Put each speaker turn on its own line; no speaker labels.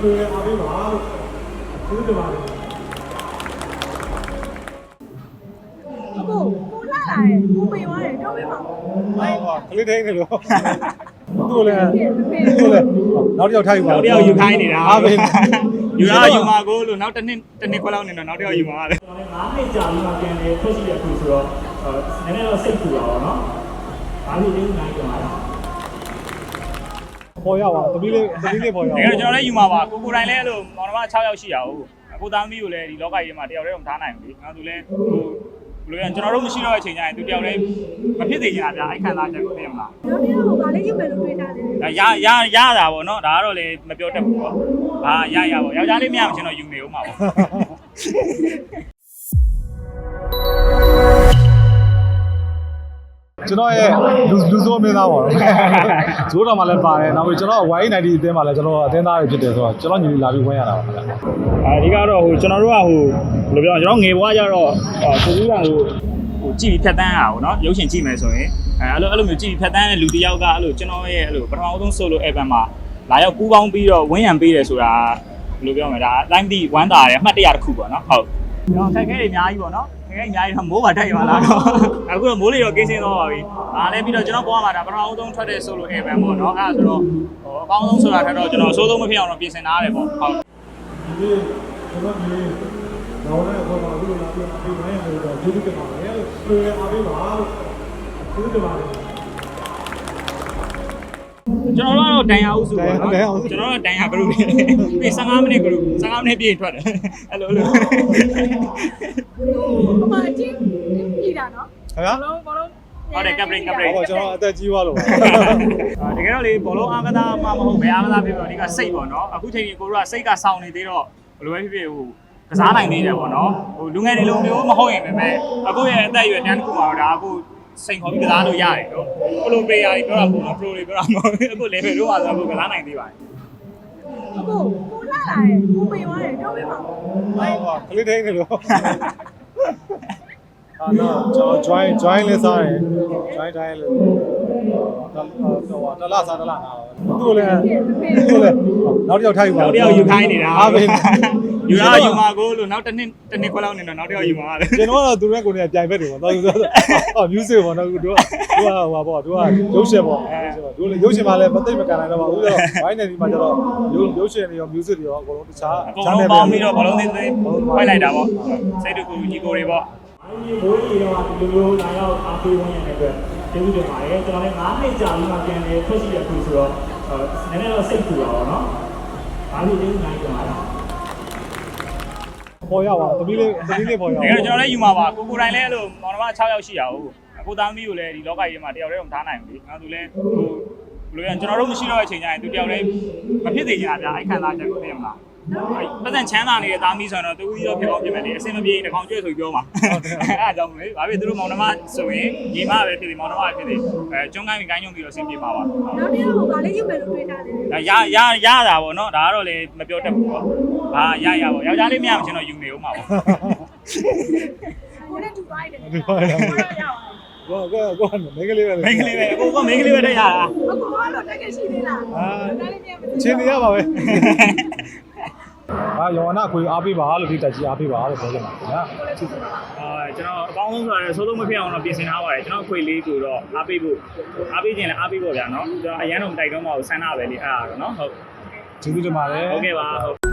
ပြေအားပေးပါလို့သူတို့ပါတယ်
ကိုကိုလာလာတယ်ကိုပေသွားတယ်တော့မေးပါဦး
ဟာကလေးတိုင်းနေလို့သူ့လည်းသူ့လည်းနောက်တစ်ယောက်ထားယူပါ
နောက်တစ်ယောက်ယူခိုင်းနေတာ
အားပေး
ယူရယူမှာကိုလို့နောက်တစ်နှစ်တစ်နှစ်ခွဲလောက်နေတော့နောက်တစ်ယောက်ယူမှာလေ
ကျွန်တော်လည်း9နှစ်ကြာပြီးမှပြန်လေထွက်ရှိတဲ့အခုဆိုတော့အဲနည်းနည်းတော့စိတ်ပူတာပေါ့နော်။ဘာလို့လဲနိုင်ကြမှာလဲ
ပေါ်ရပါတမီးလေးတမီးလေးပေါ်ရ
တကယ်တော့ကျွန်တော်လည်းယူမှာပါကိုကိုတိုင်းလည်းအဲ့လိုမောင်နှမ6ယောက်ရှိရအောင်ကိုသားသမီးကိုလည်းဒီလောကကြီးမှာတယောက်တည်းတော့မထားနိုင်ဘူးလေငါသူလည်းဟိုဘယ်လိုလဲကျွန်တော်တို့မရှိတော့တဲ့အချိန်ကျရင်သူတယောက်လည်းမဖြစ်သေးချင်တာဗျာအဲ့ခံစားချက်ကိုသိရမလား
နောက်တစ်ယောက်ကဘာလေးယူမယ်လို့တွေးထားတယ်
ဒါရရရတာပေါ့နော်ဒါကတော့လေမပြောတတ်ဘူးပေါ့ဟာရရပေါ့ယောက်ျားလေးမရမချင်းတော့ယူနေဦးမှာပေါ့
ကျွန်တော်ရဲ့လူလူစိုးမင်းသားပါတော့ဇိုးတော်မှာလည်းပါတယ်နောက်ပြီးကျွန်တော် Y90 အသင်းမှာလည်းကျွန်တော်အသင်းသားတွေဖြစ်တယ်ဆိုတော့ကျွန်တော်ညီလေးလာပြီးဝင်ရတာပါခင်ဗျ
အဓိကတော့ဟိုကျွန်တော်တို့ကဟိုဘယ်လိုပြောလဲကျွန်တော်ငယ်ဘွားကြတော့ကိုကူကဟိုဟိုကြည့်ပြီးဖြတ်တန်းရအောင်เนาะရုပ်ရှင်ကြည့်မယ်ဆိုရင်အဲအဲ့လိုအဲ့လိုမျိုးကြည့်ပြီးဖြတ်တန်းတဲ့လူတစ်ယောက်ကအဲ့လိုကျွန်တော်ရဲ့အဲ့လိုပထမဆုံး solo album မှာလာရောက်ပူးပေါင်းပြီးတော့ဝင်းရံပေးတယ်ဆိုတာဘယ်လိုပြောမလဲဒါတိုင်းမသိဝမ်းသာတယ်အမှတ်တရတစ်ခုပေါ့เนาะဟုတ် ကျွန်တော်ခက်ခဲတွေအများကြီးပေါ့နော်ခက်ခဲအများကြီးတော့မိုးပါတိုက်ပါလားတော့အခုတော့မိုးလေတော့ကင်းစင်းသွားပါပြီဒါလည်းပြီးတော့ကျွန်တော်ပေါ်မှာဒါပထမအဆုံးထွက်တဲ့ဆိုလို event ပေါ့နော်အဲ့ဒါဆိုတော့ဟိုအကောင်းဆုံးဆိုတာထက်တော့ကျွန်တော်အဆိုးဆုံးမဖြစ်အောင်တော့ပြင်ဆင်ထားရတယ်ပေါ့ဟုတ်
ဒီကျွန်တော်ဒီတော့လည်းဟိုမှာအခုလာပြီးအိမ်မှာရေတော့ဒီလိုကမှာလေလို့ပြောရပါပြီပါလို့ဒီလိုကမှာ
ကျွန်တော်တို့ကတော့တန်ရာအုပ်စုပေါ့နော်
တန်ရာအုပ်စု
ကျွန်တော်တို့ကတန်ရာ group တွေပြီး15မိနစ် group 15မိနစ်ပြည့်ထွက်တယ်အဲ့လိုအဲ့လို
ဟိုမှာအချင်းပြည်တာနော်
ခင်ဗျာ
ဘလုံးဘလုံး
ဟုတ်တယ် captain captain
ဟောကျွန်တော်အသက်ကြီးသွားလို့
အာတကယ်တော့လေဘောလုံးအားကစားမှမဟုတ်ဘယ်အားကစားဖြစ်ဖြစ်အဓိကစိတ်ပေါ့နော်အခုချိန်ကြီးကိုတို့ကစိတ်ကစောင့်နေသေးတော့ဘယ်လိုပဲဖြစ်ဖြစ်ဟိုကစားနိုင်သေးတယ်ပေါ့နော်ဟိုလူငယ်တွေလိုမျိုးမဟုတ်ရင်ပဲအခုရဲ့အသက်အရွယ်တန်းတစ်ခုမှာတော့ဒါအခု စိန်ခေါ်ပြီးကစားလို့ရတယ်နော်ပရိုပလေယာတွေပြောတာပုံတော့ pro တွေပြောတာမဟုတ်ဘူးအခု level တို့မှာဆိုအခုကစားနိုင်သေးပါတယ်
ကိုကိုလာလာတယ်ကိုပေသွားတယ်တော့မေးပါဦး
ဟာကလေးတိုင်းနေလို့အာတော့ကျွန်တော် join join လေးစားတယ် join တိုင်းလို့တော့တော့တလားစားတလားငါတော့သူ့လည်းသူ့လည်းနောက်တစ်ယောက်ထားယူပါ
နောက်တစ်ယောက်ယူခိုင်းနေတာ
အားပေး
ယူရယူမှာကိုလို့နောက်တစ်နှစ်တစ်နှစ်ခွဲလောက်နေတော့နောက်တစ်ယောက်ယူမှာလေ
ကျွန်တော်ကတော့သူတို့ကကိုယ်နဲ့ပြိုင်ဘက်တွေပေါ့တော့သူဟော music ပေါ့နော်သူကသူကဟိုပါပေါ့သူကရုပ်ရှင်ပေါ့သူလည်းရုပ်ရှင်မှလည်းမသိမကန်နိုင်တော့ပါဘူးဆိုတော့ wine နေဒီမှာကျတော့ရုပ်ရုပ်ရှင်တွေရော music တွေရောအကုန်လုံးတခြား
အကုန်လုံးပေါင်းပြီးတော့ဘလုံးသေးသေးဖိုက်လိုက်တာပေါ့စိတ်တူကူညီကိုတွေပေါ့။
အဲဒီဘိုးကြီးတော့ဒီလိုမျိုးလာရောက်အားပေးဝင်ရတဲ့အတွက်ကျေးဇူးတင်ပါတယ်။ကျွန်တော်လည်း9နှစ်ကြာပြီးမှပြန်လေထွက်ရှိတဲ့အခုဆိုတော့အဲနည်းနည်းတော့စိတ်ပူတာပေါ့နော်။ဘာလို့လဲနိုင်ကြမှာလဲ
ပေါ်ရပါတမီးလေးတမီးလေးပေါ်ရ
တကယ်တော့ကျွန်တော်လည်းယူမှာပါကိုကိုတိုင်းလည်းအဲ့လိုမောင်နှမ6ယောက်ရှိရအောင်ကိုသားသမီးကိုလည်းဒီလောကကြီးမှာတယောက်တည်းတော့မထားနိုင်ဘူးလေငါသူလည်းဟိုဘယ်လိုလဲကျွန်တော်တို့မရှိတော့တဲ့အချိန်ကျရင်သူတယောက်လည်းမဖြစ်သေးချင်တာဗျာအဲ့ခံစားချက်ကိုသိရမလား ပတ်စံချမ်းသာနေတဲ့သားမီးဆိုတော့တူကြီးတော့ဖြစ်ကောင်းဖြစ်မယ်လေအစင်မပြေတစ်ခေါင်ကျွဲဆိုပြောမှာအဲ့အကြောင်းလေဘာဖြစ်သူတို့မောင်နှမဆိုရင်ညီမပဲဖြစ်တယ်မောင်နှမပဲဖြစ်တယ်အဲကျွန်းကိုင်းကိုင်းညုံပြီးတော့အစင်ပြေမှာပါ
နောက်တစ်ယောက်ကဘာလေးယူမယ်လို့တွေးထားတယ်
ဒါရရရတာပေါ့နော်ဒါကတော့လေမပြောတတ်ဘူးပေါ့ဟာရရပေါ့ယောက်ျားလေးမရမချင်းတော့ယူနေဦးမှာပေါ့
ကိုနဲ့တူသွားတယ်ကိုရရပါ
ကောကောကောမင်းကလေးပဲ
မိန်းကလေးပဲအကိုကမိန်းကလေးပဲတက်ရတာ
အခုကတော့တက်ကရှိသေးလား
အာ
ဒါလေးမြန်မ
ချင်းနေရပါပဲ ဟာယောနာခွေအားပေးပါလို့ဒီတက်ကြီးအားပေးပါလို့ပြောချင်ပါခင်ဗျာ
အာကျွန်တော်အကောင်းဆုံးဆိုရတယ်ဆိုးဆုံးမဖြစ်အောင်တော့ပြင်ဆင်ထားပါတယ်ကျွန်တော်ခွေလေးကိုတော့အားပေးဖို့အားပေးခြင်းလည်းအားပေးဖို့ဗျာနော်ကျွန်တော်အရန်တော့မတိုက်တော့မအောင်ဆန်းတာပဲလေအဲ့ဒါတော့နော်ဟုတ်
ကျေးဇူးတင်ပါတယ်
ဟုတ်ကဲ့ပါဟုတ်